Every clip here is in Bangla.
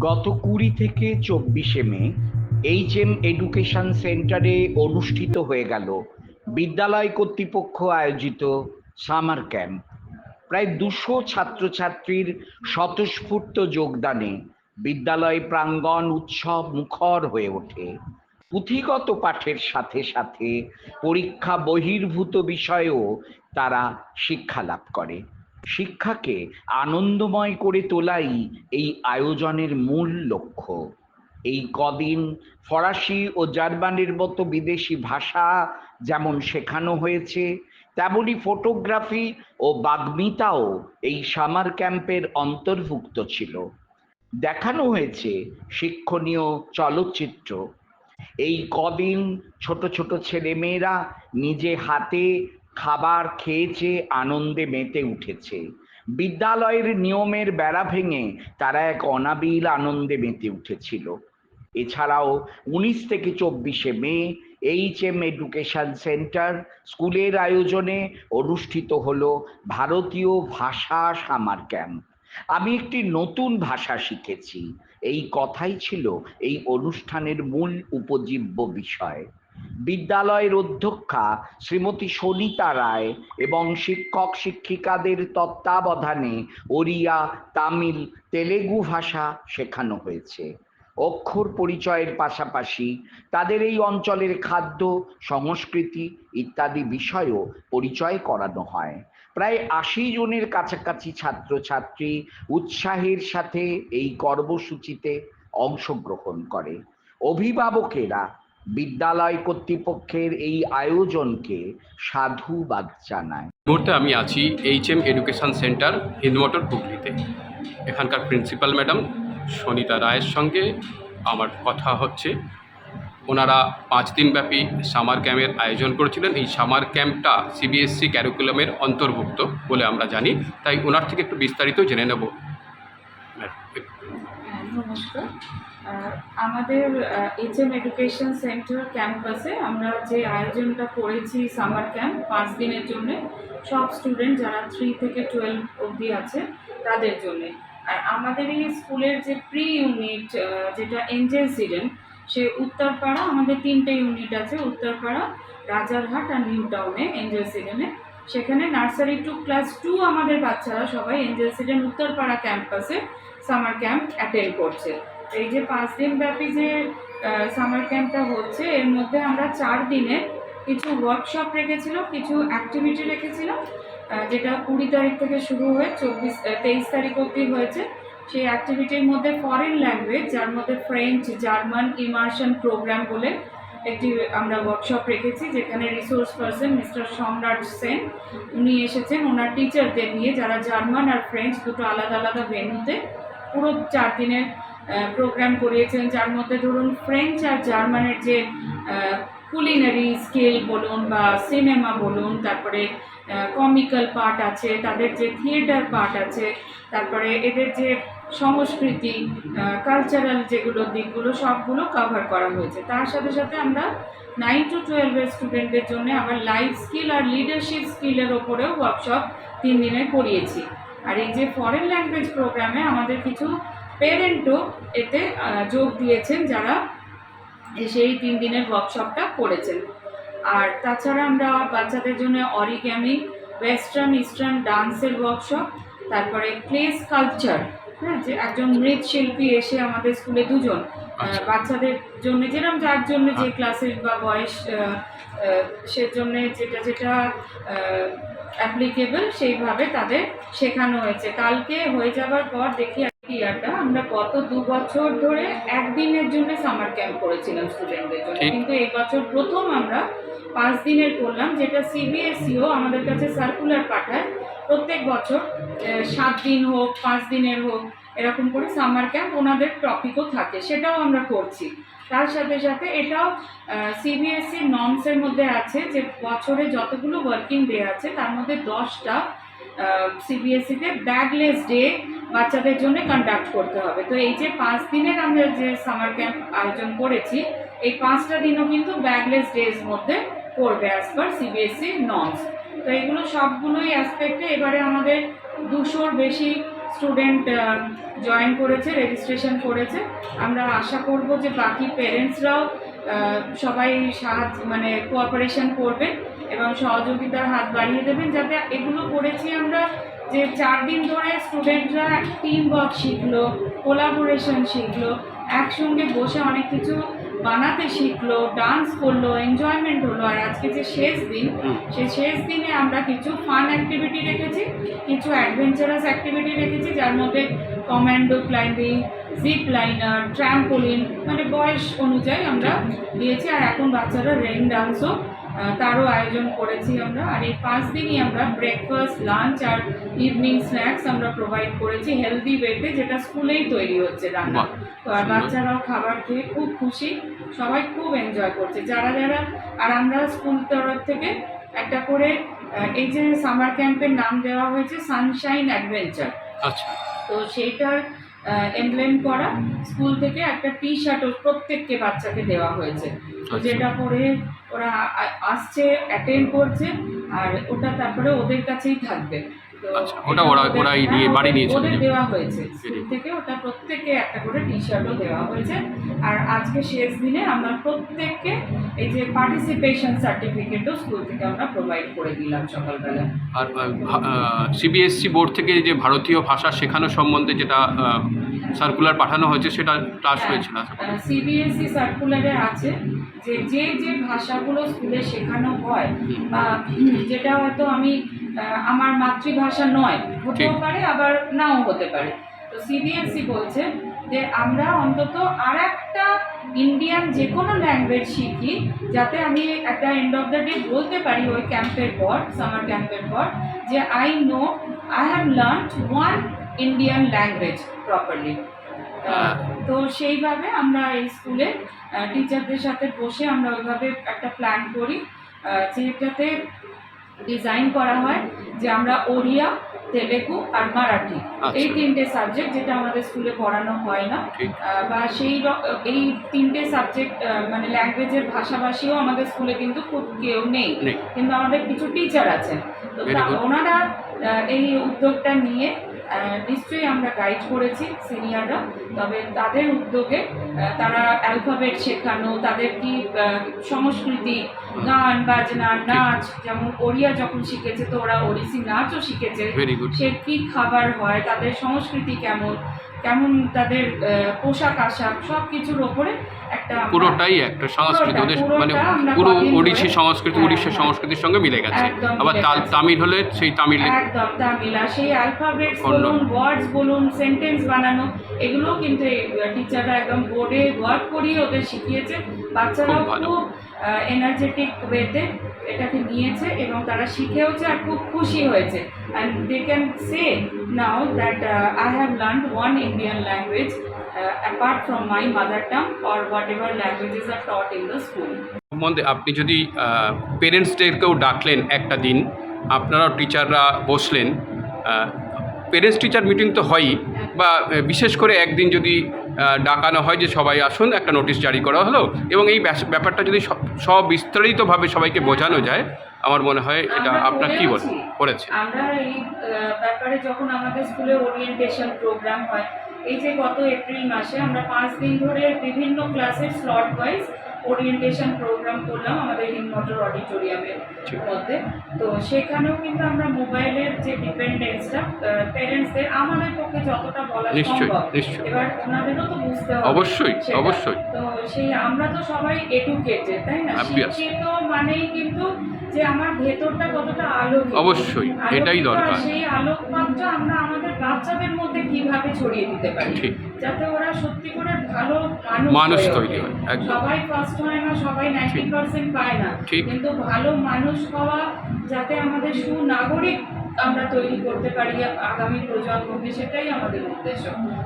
গত কুড়ি থেকে চব্বিশে মে এইচ এম এডুকেশন সেন্টারে অনুষ্ঠিত হয়ে গেল বিদ্যালয় কর্তৃপক্ষ আয়োজিত সামার ক্যাম্প। প্রায় দুশো ছাত্রছাত্রীর স্বতঃস্ফূর্ত যোগদানে বিদ্যালয় প্রাঙ্গণ উৎসব মুখর হয়ে ওঠে। পুঁথিগত পাঠের সাথে সাথে পরীক্ষা বহির্ভূত বিষয়েও তারা শিক্ষা লাভ করে। শিক্ষাকে আনন্দময় করে তোলাই এই আয়োজনের মূল লক্ষ্য। এই কদিন ফরাসি ও জার্মানির মতো বিদেশি ভাষা যেমন শেখানো হয়েছে, তেমনি ফটোগ্রাফি ও বাগ্মিতাও এই সামার ক্যাম্পের অন্তর্ভুক্ত ছিল। দেখানো হয়েছে শিক্ষণীয় চলচ্চিত্র। এই কদিন ছোট ছোট ছেলেমেয়েরা নিজে হাতে খাবার খেয়েছে আনন্দে মেতে উঠেছে। বিদ্যালয়ের নিয়মের বেড়া ভেঙে তারা এক অনাবিল আনন্দে মেতে উঠেছিল। এছাড়াও উনিশ থেকে চব্বিশে May H M education centre স্কুলের আয়োজনে অনুষ্ঠিত হল ভারতীয় ভাষা সামার ক্যাম্প। আমি একটি নতুন ভাষা শিখেছি। এই কথাই ছিল এই অনুষ্ঠানের মূল উপজীব্য বিষয়। বিদ্যালয়ের অধ্যক্ষা শ্রীমতী সনিতা রায় এবং শিক্ষক শিক্ষিকাদের তত্ত্বাবধানে ওড়িয়া, তামিল, তেলেগু ভাষা শেখানো হয়েছে। অক্ষর পরিচয়ের পাশাপাশি তাদের এই অঞ্চলের খাদ্য, সংস্কৃতি ইত্যাদি বিষয়ও পরিচয় করানো হয়। প্রায় আশি জনের কাছাকাছি ছাত্রছাত্রী উৎসাহের সাথে এই কর্মসূচিতে অংশগ্রহণ করে। অভিভাবকেরা বিদ্যালয় কর্তৃপক্ষের এই আয়োজনকে সাধুবাদ জানায় মুহূর্তে আমি আছি H M education centre Hindmotor হুগলিতে। এখানকার প্রিন্সিপাল ম্যাডাম সনিতা রায়ের সঙ্গে আমার কথা হচ্ছে। ওনারা পাঁচ দিনব্যাপী সামার ক্যাম্পের আয়োজন করেছিলেন। এই সামার ক্যাম্পটা সিবিএসসি ক্যারিকুলামের অন্তর্ভুক্ত বলে আমরা জানি। তাই ওনার থেকে একটু বিস্তারিত জেনে নেব। হ্যাঁ, নমস্কার। আমাদের এইচ এম এডুকেশন সেন্টার ক্যাম্পাসে আমরা যে আয়োজনটা করেছি সামার ক্যাম্প পাঁচ দিনের জন্য, সব স্টুডেন্ট যারা থ্রি থেকে টুয়েলভ অবধি আছে, তাদের জন্য। আর আমাদের এই স্কুলের যে প্রি ইউনিট যেটা এঞ্জেল সিডেন সে উত্তরপাড়া, আমাদের তিনটে ইউনিট আছে, উত্তরপাড়া, রাজারহাট আর নিউ টাউনে এঞ্জেল সিডেনে সেখানে নার্সারি টু ক্লাস টু আমাদের বাচ্চারা সবাই এঞ্জেল সিডেন উত্তরপাড়া ক্যাম্পাসে সামার ক্যাম্প অ্যাটেন্ড করছে। এই যে পাঁচ দিন ব্যাপী যে সামার ক্যাম্পটা হচ্ছে এর মধ্যে আমরা চার দিনে কিছু ওয়ার্কশপ রেখেছিলাম কিছু অ্যাক্টিভিটি রেখেছিলাম আহ, যেটা কুড়ি তারিখ থেকে শুরু হয়ে চব্বিশ তেইশ তারিখ অবধি হয়েছে। সেই অ্যাক্টিভিটির মধ্যে ফরেন ল্যাঙ্গুয়েজ যার মধ্যে ফ্রেঞ্চ জার্মান ইমার্শন প্রোগ্রাম বলে একটি আমরা ওয়ার্কশপ রেখেছি যেখানে রিসোর্স পার্সন মিস্টার সম্রাট সেন উনি এসেছেন। ওনার টিচারদের নিয়ে যারা জার্মান আর ফ্রেঞ্চ দুটো আলাদা আলাদা ভেন্যুতে পুরো চার দিনের প্রোগ্রাম করিয়েছেন, যার মধ্যে ধরুন ফ্রেঞ্চ আর জার্মানের যে কুলিনারি স্কেল বলুন বা সিনেমা বলুন, তারপরে কমিক্যাল পার্ট আছে, তাদের যে থিয়েটার পার্ট আছে, তারপরে এদের যে সংস্কৃতি কালচারাল যেগুলো দিকগুলো, সবগুলো কভার করা হয়েছে। তার সাথে সাথে আমরা নাইন টু টুয়েলভের স্টুডেন্টদের জন্য আবার লাইফ স্কিল আর লিডারশিপ স্কিলের ওপরেও ওয়ার্কশপ তিন দিনে করিয়েছি। আর এই যে ফরেন ল্যাঙ্গুয়েজ প্রোগ্রামে আমাদের কিছু পেরেন্টও এতে যোগ দিয়েছেন যারা সেই তিন দিনের ওয়ার্কশপটা করেছেন। আর তাছাড়া আমরা বাচ্চাদের জন্য অরিগ্যামি ওয়েস্টার্ন ইস্টার্ন ডান্সের ওয়ার্কশপ তারপরে ক্লে স্কাল্পচার হ্যাঁ যে একজন মৃৎশিল্পী এসে আমাদের স্কুলে দুজন আচ্ছা। বাচ্চাদের জন্য যেরকম যার জন্য যে ক্লাসের বা বয়স আহ, সেজন্য যেটা যেটা অ্যাপ্লিকেবল সেইভাবে তাদের শেখানো হয়েছে। কালকে হয়ে যাবার পর দেখি ইয়ারটা আমরা গত দু বছর ধরে একদিনের জন্য সামার ক্যাম্প করেছিলাম স্টুডেন্টদের জন্য। কিন্তু এই বছর প্রথম আমরা পাঁচ দিনের করলাম যেটা সিবিএসইও আমাদের কাছে সার্কুলার পাঠায়। প্রত্যেক বছর সাত দিন হোক পাঁচ দিনের হোক এরকম করে সামার ক্যাম্প ওনাদের টপিকও থাকে সেটাও আমরা করছি। তার সাথে সাথে এটাও সিবিএসসি নর্মসের মধ্যে আছে যে বছরে যতগুলো ওয়ার্কিং ডে আছে তার মধ্যে দশটা সিবিএসসিতে ব্যাগলেস ডে বাচ্চাদের জন্য কন্ডাক্ট করতে হবে। তো এই যে পাঁচ দিনের আমরা যে সামার ক্যাম্প আয়োজন করেছি, এই পাঁচটা দিনও কিন্তু ব্যাগলেস ডেজ মধ্যে পড়বে অ্যাজ পার সিবিএসসি নর্মস তো এগুলো সবগুলোই অ্যাসপেক্টে এবারে আমাদের দুশোর বেশি স্টুডেন্ট জয়েন করেছে রেজিস্ট্রেশন করেছে। আমরা আশা করব যে বাকি পেরেন্টসরাও সবাই সাহায্য মানে কোঅপারেশন করবেন এবং সহযোগিতার হাত বাড়িয়ে দেবেন যাতে এগুলো করেছি আমরা যে চার দিন ধরে স্টুডেন্টরা টিম ওয়ার্ক শিখলো কোলাবোরেশন শিখলো একসঙ্গে বসে অনেক কিছু বানাতে শিখলো ডান্স করল এনজয়মেন্ট হলো আর আজকে যে শেষ দিন। সেই শেষ দিনে আমরা কিছু ফান অ্যাক্টিভিটি রেখেছি কিছু অ্যাডভেঞ্চারাস অ্যাক্টিভিটি রেখেছি যার মধ্যে commando climbing zip liner trampoline মানে বয়স অনুযায়ী আমরা দিয়েছি আর এখন বাচ্চারা রেইন ডান্সও তারও আয়োজন করেছি আমরা। আর এই পাঁচ দিনই আমরা ব্রেকফাস্ট লাঞ্চ আর ইভিনিং স্ন্যাক্স আমরা প্রোভাইড করেছি হেলদি ওয়েতে যেটা স্কুলেই তৈরি হচ্ছে রান্না। তো আর বাচ্চারাও খাবার খেয়ে খুব খুশি সবাই খুব এনজয় করছে। যারা যারা আর আমরা স্কুল তরফ থেকে একটা করে এই যে সামার ক্যাম্পের নাম দেওয়া হয়েছে সানশাইন অ্যাডভেঞ্চার আচ্ছা। তো সেইটার এমব্লেম করা। স্কুল থেকে একটা টি শার্ট প্রত্যেককে বাচ্চাকে দেওয়া হয়েছে। আচ্ছা। যেটা পরে ওরা আসছে অ্যাটেন্ড করছে আর ওটা তারপরে ওদের কাছেই থাকবে। আচ্ছা, ওটা ওরা- ওরাই দিয়ে নিয়ে বাড়ি নিয়ে চলে যাবে। দেওয়া হয়েছে। স্কুল থেকে ওটা প্রত্যেককে একটা করে টি শার্টও দেওয়া হয়েছে। আর আজকে শেষ দিনে আমরা প্রত্যেককে এই যে পার্টিসিপেশন সার্টিফিকেটও স্কুল থেকে আমরা প্রোভাইড করে দিলাম সকালবেলা। আর সিবিএসসি বোর্ড থেকে যে ভারতীয় ভাষা শেখানো সম্বন্ধে যেটা সার্কুলার পাঠানো হয়েছে সেটা ক্লাস হ্যাঁ। হয়েছিল সিবিএসই সার্কুলারে E আছে যে যে যে ভাষাগুলো স্কুলে শেখানো হয় বা যেটা হয়তো আমি আমার মাতৃভাষা নয় হতেও পারে আবার নাও হতে পারে। তো সিবিএসই বলছে যে আমরা অন্তত আর একটা ইন্ডিয়ান যে কোনো ল্যাঙ্গুয়েজ শিখি যাতে আমি একটা এন্ড অফ দ্য ডে বলতে পারি ওই ক্যাম্পের পর সামার ক্যাম্পের পর যে I know I have learn one Indian language properly. তো সেইভাবে আমরা এই স্কুলে টিচারদের সাথে বসে আমরা ওইভাবে একটা প্ল্যান করি যেটাতে ডিজাইন করা হয় যে আমরা ওড়িয়া তেলেগু আর মারাঠি আচ্ছা। এই তিনটে সাবজেক্ট যেটা আমাদের স্কুলে পড়ানো হয় না বা সেই এই তিনটে সাবজেক্ট মানে ল্যাঙ্গুয়েজের ভাষাভাষীও আমাদের স্কুলে কিন্তু খুব কেউ নেই কিন্তু আমাদের কিছু টিচার আছেন তো. ওনারা এই উদ্যোগটা নিয়ে নিশ্চয়ই আমরা গাইড করেছি সিনিয়ররা তবে তাদের উদ্যোগে তারা অ্যালফাবেট শেখানো তাদের কি সংস্কৃতি গান বাজনা নাচ যেমন ওড়িয়া যখন শিখেছে তো ওরা ওড়িশি নাচও শিখেছে। সে কি খাবার হয় তাদের সংস্কৃতি কেমন কেমন তাদের পোশাক আশাক সব কিছুর ওপরে একটা পুরোটাই একটা সংস্কৃতি ওদের মানে পুরো ওড়িশি সংস্কৃতি উড়িষ্যার হ্যাঁ। সংস্কৃতির সঙ্গে মিলে গেছে আবার তামিল হলে সেই তামিল একদম তামিল আর সেই অ্যালফাবেটস খণ্ড। বলুন ওয়ার্ডস বলুন সেন্টেন্স বানানো এগুলোও কিন্তু টিচাররা একদম বোর্ডে ওয়ার্ক করিয়ে ওদের শিখিয়েছে বাচ্চারাও খুব এনার্জেটিক ওয়েতে এটাকে নিয়েছে এবং তারা শিখেওছে আর খুব খুশি হয়েছে। And they can say now that I have learn one Indian language apart from my mother tongue or whatever languages are taught in the school সম্বন্ধে আপনি যদি পেরেন্টসদেরকেও ডাকলেন একটা দিন আপনারাও টিচাররা বসলেন পেরেন্টস টিচার মিটিং তো হয়ই, বা বিশেষ করে একদিন যদি ডাকানো হয় যে সবাই আসুন একটা নোটিশ জারি করা হলো এবং এই ব্যাপারটা যদি সব সব বিস্তারিতভাবে সবাইকে বোঝানো যায় আমার মনে হয় এটা আপনার কি বলেন করেছে। আমরা এই ব্যাপারে যখন আমাদের স্কুলে ওরিয়েন্টেশন প্রোগ্রাম হয় এই যে গত এপ্রিল মাসে আমরা পাঁচ দিন ধরে বিভিন্ন ক্লাসের স্লট ওয়াইজ ওরিয়েন্টেশন প্রোগ্রাম করলাম আমাদের হিমমটর অডিটোরিয়ামের। মধ্যে। তো সেখানেও কিন্তু আমরা মোবাইলের যে ডিপেন্ডেন্সটা প্যারেন্টসদের আমাদের পক্ষে যতটা বলা নিশ্চয়ই সম্ভব নিশ্চয়ই। এবার ওনাদেরও তো বুঝতে হবে অবশ্যই অবশ্যই। তো সেই আমরা তো সবাই এডুকেটেড তাই না. শিক্ষিত মানেই কিন্তু যে আমার ভেতরটা কতটা আলোকিত অবশ্যই এটাই দরকার। সেই আলোকমাত্রা আমরা আমাদের বাচ্চাদের মধ্যে কীভাবে ছড়িয়ে দিতে পারি যাতে ওরা সত্যি করে ভালো মানুষ তৈরি হয় সবাই ফার্স্ট হয় না সবাই নাইনটি পার্সেন্ট পায় না। কিন্তু ভালো মানুষ হওয়া যাতে আমাদের সুনাগরিক আমরা তৈরি করতে পারি আগামী প্রজন্মকে সেটাই আমাদের উদ্দেশ্য।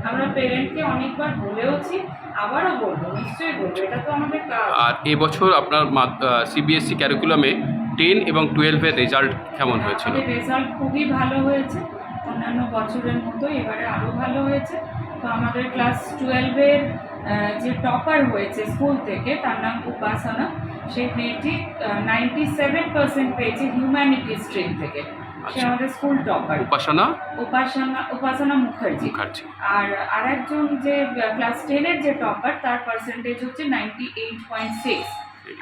আমরা পেরেন্টকে অনেকবার বলেওছি আবারও বলব নিশ্চয়ই বলব এটা তো আমাদের কাজ। আর এবছর আপনার সিবিএসসি ক্যারিকুলামে টেন এবং টুয়েলভের রেজাল্ট কেমন হয়েছিল? রেজাল্ট খুবই ভালো হয়েছে। অন্যান্য বছরের মতো এবারে আরও ভালো হয়েছে। তো আমাদের ক্লাস টুয়েলভের যে টপার হয়েছে স্কুল থেকে তার নাম উপাসনা সেই মেয়েটি নাইনটি সেভেন পার্সেন্ট পেয়েছে হিউম্যানিটি স্ট্রিম থেকে। সে আচ্ছা। আমাদের স্কুল টপার। উপাসনা? উপাসনা উপাসনা মুখার্জি। মুখার্জি। আর আরেকজন যে ক্লাস টেনের যে টপার তার পার্সেন্টেজ হচ্ছে নাইনটি এইট পয়েন্ট সিক্স।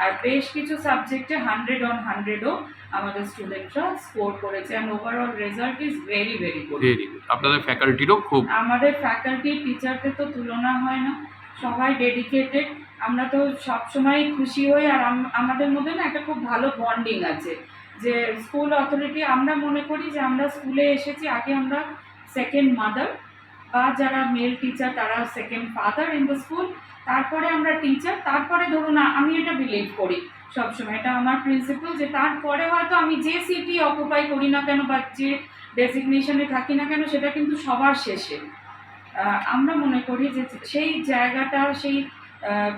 আর বেশ কিছু সাবজেক্টে হান্ড্রেড অন হান্ড্রেডও আমাদের স্টুডেন্টরা স্কোর করেছে and overall result is very very good very good আপনাদের ফ্যাকাল্টিরও খুব আমাদের ফ্যাকাল্টি টিচারদের তো তুলনা হয় না সবাই ডেডিকেটেড আমরা তো সবসময় খুশি হই আর আমাদের মধ্যে না একটা খুব ভালো বন্ডিং আছে যে স্কুল অথরিটি আমরা মনে করি যে আমরা স্কুলে এসেছি আগে আমরা সেকেন্ড মাদার বা যারা মেল টিচার তারা second father in the school তারপরে আমরা টিচার তারপরে ধরুন আমি এটা বিলিভ করি সবসময়। এটা আমার প্রিন্সিপাল যে তারপরে হয়তো আমি যে সিটি অকুপাই করি না কেন বা যে ডেজিগনেশনে থাকি না কেন, সেটা কিন্তু সবার শেষে। আমরা মনে করি যে সেই জায়গাটা, সেই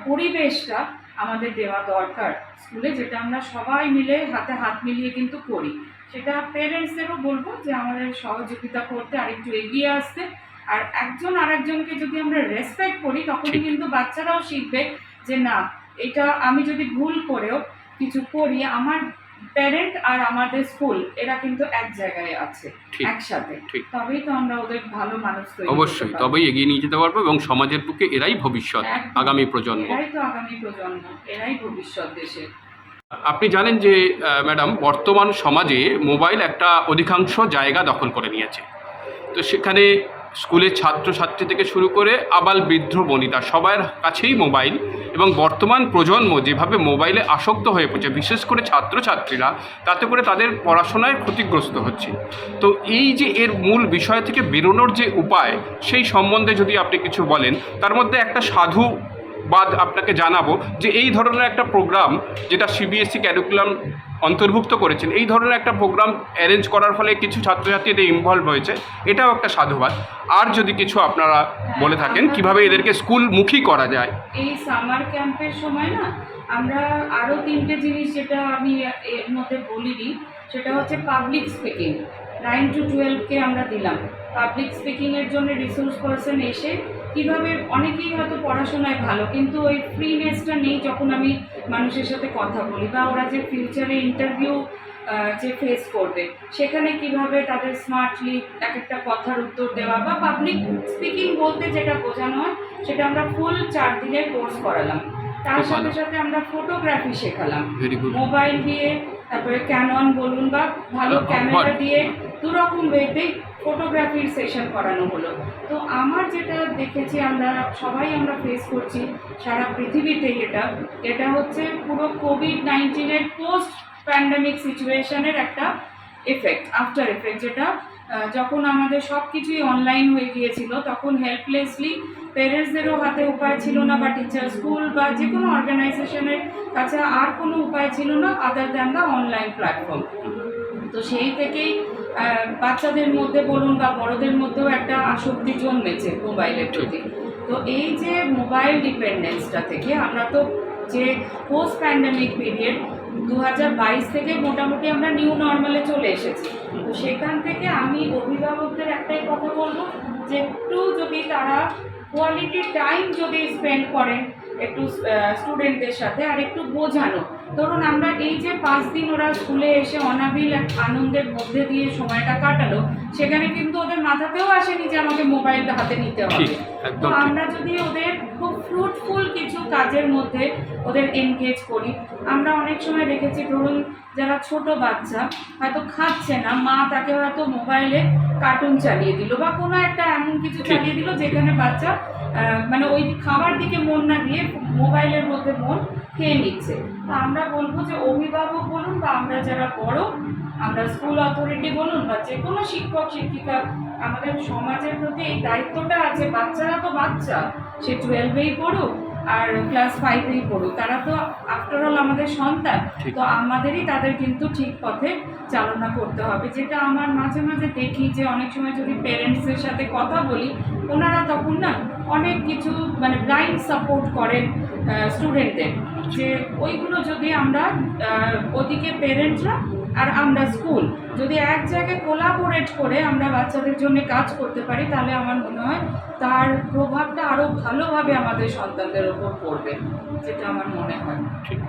পরিবেশটা আমাদের দেওয়া দরকার। স্কুলে যেটা আমরা সবাই মিলে হাতে হাত মিলিয়ে কিন্তু করি। সেটা পেরেন্টসদেরও বলব যে আমাদের সহযোগিতা করতে আরেকটু এগিয়ে আসতে। আর একজন আরেকজনকে যদি আমরা রেসপেক্ট করি তখনই কিন্তু বাচ্চারাও শিখবে যে না এটা আমি যদি ভুল করেও কিছু করি আমার প্যারেন্ট আর আমাদের স্কুল এরা কিন্তু এক জায়গায় আছে একসাথে। তবেই তো আমরা ওদের ভালো মানুষ অবশ্যই তবেই এগিয়ে নিয়ে যেতে পারব এবং সমাজের পক্ষে এরাই ভবিষ্যৎ আগামী প্রজন্ম। এরাই তো আগামী প্রজন্ম এরাই ভবিষ্যৎ দেশের। আপনি জানেন যে ম্যাডাম বর্তমান সমাজে মোবাইল একটা অধিকাংশ জায়গা দখল করে নিয়েছে। তো সেখানে স্কুলের ছাত্রছাত্রী থেকে শুরু করে আবাল বৃদ্ধ বনিতা, সবার কাছেই মোবাইল এবং বর্তমান প্রজন্ম যেভাবে মোবাইলে আসক্ত হয়ে পড়ছে, বিশেষ করে ছাত্রছাত্রীরা, তাতে করে তাদের পড়াশোনায় ক্ষতিগ্রস্ত হচ্ছে। তো এই যে এর মূল বিষয় থেকে বেরোনোর যে উপায়, সেই সম্বন্ধে যদি আপনি কিছু বলেন, তার মধ্যে একটা সাধু বাদ আপনাকে জানাব যে এই ধরনের একটা প্রোগ্রাম যেটা সিবিএসসি ক্যারিকুলাম অন্তর্ভুক্ত করেছেন, এই ধরনের একটা প্রোগ্রাম অ্যারেঞ্জ করার ফলে কিছু ছাত্রছাত্রী এতে ইনভলভ হয়েছে, এটাও একটা সাধুবাদ। আর যদি কিছু আপনারা বলে থাকেন, কীভাবে এদেরকে স্কুলমুখী করা যায়? এই সামার ক্যাম্পের সময় না, আমরা আরও তিনটে জিনিস যেটা আমি এর মধ্যে বলিনি, সেটা হচ্ছে পাবলিক স্পিকিং নাইন টু টুয়েলভকে আমরা দিলাম। পাবলিক স্পিকিংয়ের জন্য রিসোর্স পারসন এসে কীভাবে অনেকেই হয়তো পড়াশোনায় ভালো কিন্তু ওই ফ্রিনেসটা নেই যখন আমি মানুষের সাথে কথা বলি বা ওরা যে ফিউচারে ইন্টারভিউ যে ফেস করবে সেখানে কীভাবে তাদের স্মার্টলি এক একটা কথার উত্তর দেওয়া বা পাবলিক স্পিকিং বলতে যেটা বোঝানো হয় সেটা আমরা ফুল চার দিনের কোর্স করালাম। তার সাথে সাথে আমরা ফটোগ্রাফি শেখালাম। মোবাইল দিয়ে তারপরে ক্যানন বলুন বা ভালো ক্যামেরা দিয়ে দু রকম ওয়েতে ফটোগ্রাফির সেশন করানো হলো। তো আমার যেটা দেখেছি, আমরা সবাই আমরা ফেস করছি সারা পৃথিবীতে এটা। এটা হচ্ছে পুরো কোভিড নাইন্টিনের পোস্ট প্যান্ডামিক সিচুয়েশনের একটা এফেক্ট আফটার এফেক্ট যেটা যখন আমাদের সব কিছুই অনলাইন হয়ে গিয়েছিল, তখন হেল্পলেসলি প্যারেন্টসদেরও হাতে উপায় ছিল না, বা টিচার স্কুল বা যে কোনো অর্গানাইজেশনের কাছে আর কোনো উপায় ছিল না other than the online platform তো সেই থেকেই বাচ্চাদের মধ্যে বলুন বা বড়দের মধ্যেও একটা আসক্তি জন্মেছে মোবাইলের প্রতি। তো এই যে মোবাইল ডিপেন্ডেন্সটা থেকে আমরা তো যে পোস্ট প্যান্ডামিক পিরিয়ড দু হাজার বাইশ থেকে মোটামুটি আমরা নিউ নর্মালে চলে এসেছি। তো সেখান থেকে আমি অভিভাবকদের একটাই কথা বলব যে একটু যদি তারা কোয়ালিটি টাইম যদি স্পেন্ড করেন, একটু স্টুডেন্টদের সাথে আর একটু বোঝানো। ধরুন আমরা এই যে পাঁচ দিন ওরা স্কুলে এসে অনাবিল এক আনন্দের মধ্যে দিয়ে সময়টা কাটালো সেখানে কিন্তু ওদের মাথাতেও আসেনি যে আমাকে মোবাইলটা হাতে নিতে হবে। তো আমরা যদি ওদের খুব ফ্রুটফুল কিছু কাজের মধ্যে ওদের এনগেজ করি আমরা অনেক সময় দেখেছি ধরুন যারা ছোট বাচ্চা হয়তো খাচ্ছে না মা তাকে হয়তো মোবাইলে কার্টুন চালিয়ে দিল বা কোনো একটা এমন কিছু চালিয়ে দিল যেখানে বাচ্চা মানে ওই খাবার দিকে মন না দিয়ে মোবাইলের মধ্যে মন খেয়ে নিচ্ছে। তা আমরা বলব যে অভিভাবক বলুন বা আমরা যারা বড় আমরা স্কুল অথরিটি বলুন বা যে কোনো শিক্ষক শিক্ষিকা আমাদের সমাজের প্রতি এই দায়িত্বটা আছে বাচ্চারা তো বাচ্চা সে টুয়েলভেই পড়ুক আর ক্লাস ফাইভেই পড়ুক তারা তো আফটার অল আমাদের সন্তান তো আমাদেরই তাদের কিন্তু ঠিক পথে চালনা করতে হবে যেটা আমার মাঝে মাঝে দেখি যে অনেক সময় যদি প্যারেন্টসের সাথে কথা বলি ওনারা তখন না অনেক কিছু মানে ব্লাইন্ড সাপোর্ট করেন স্টুডেন্টদের যে ওইগুলো যদি আমরা ওদিকে পেরেন্টসরা আর আমরা স্কুল যদি এক জায়গায় কোলাবোরেট করে আমরা বাচ্চাদের জন্য কাজ করতে পারি, তাহলে আমার মনে হয় তার প্রভাবটা আরও ভালোভাবে আমাদের সন্তানদের ওপর পড়বে, যেটা আমার মনে হয়। ঠিক।